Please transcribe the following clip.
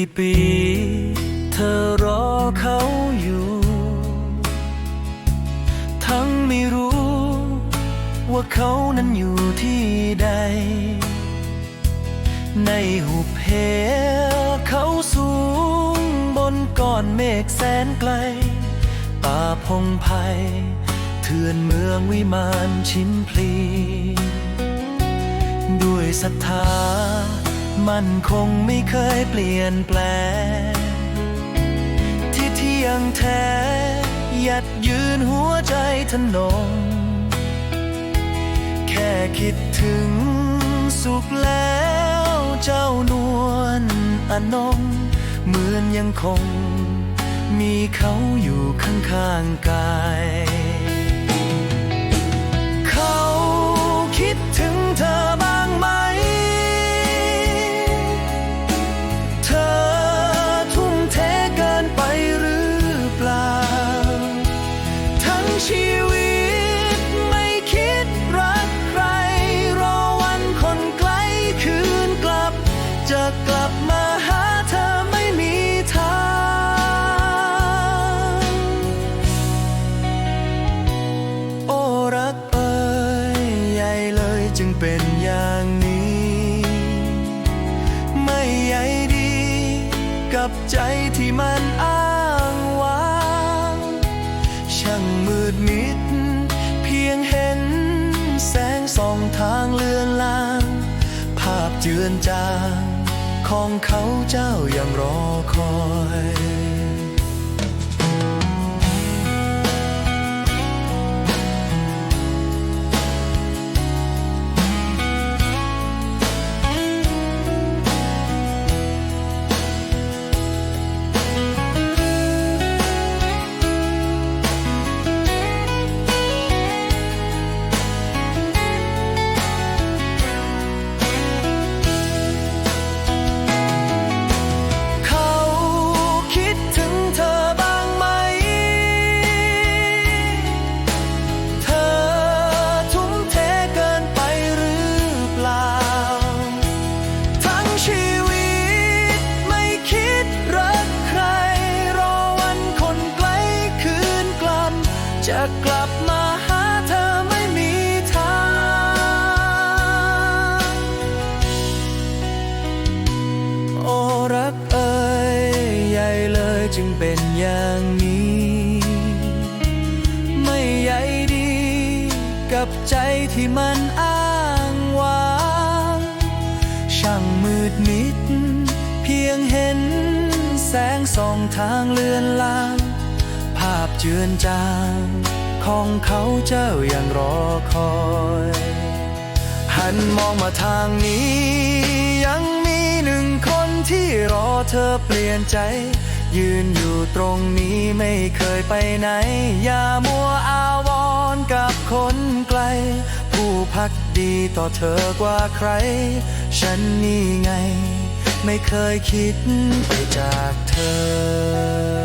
ี่ปี เธอรอเขาอยู่ ทั้งไม่รู้ ว่าเขานั้นอยู่ที่ใด ในหุบเหวเขาสูงบนก้อนเมฆแสนไกล ป่าพงไพ่เถื่อนเมืองวิมานชิมพลี ด้วยศรัทธา มันคงไม่เคยเปลี่ยนแปลงที่เที่ยงแท้ยัดยืนหัวใจทนง แค่คิดถึงสุขแล้วเจ้านวลอนงเหมือนยังคง มีเขาอยู่ข้างๆกาย เป็นอย่างนี้ ไม่ใยดี กับใจที่มันอ้างว้างช่างมืดมิด เพียงเห็น แสงส่องทางเลือนลาง ภาพเจือนจางของเขาเจ้ายังรอคอย จะกลับมาหาเธอไม่มีทาง โอ้รักเอ่ยใหญ่เลยจึงเป็นอย่างนี้ ไม่ใยดีกับใจที่มันอ้างว้างช่างมืดมิด เพียงเห็นแสงส่องทางเลือนลาง ภาพเจือนจางของเขาเจ้ายังรอคอย หันมองมาทางนี้ ยังมีหนึ่งคนที่รอเธอเปลี่ยนใจ ยืนอยู่ตรงนี้ไม่เคยไปไหน อย่ามัวอาวรกับคนไกล ผู้พักดีต่อเธอกว่าใคร ฉันนี่ไง ไม่เคยคิดไปจากเธอ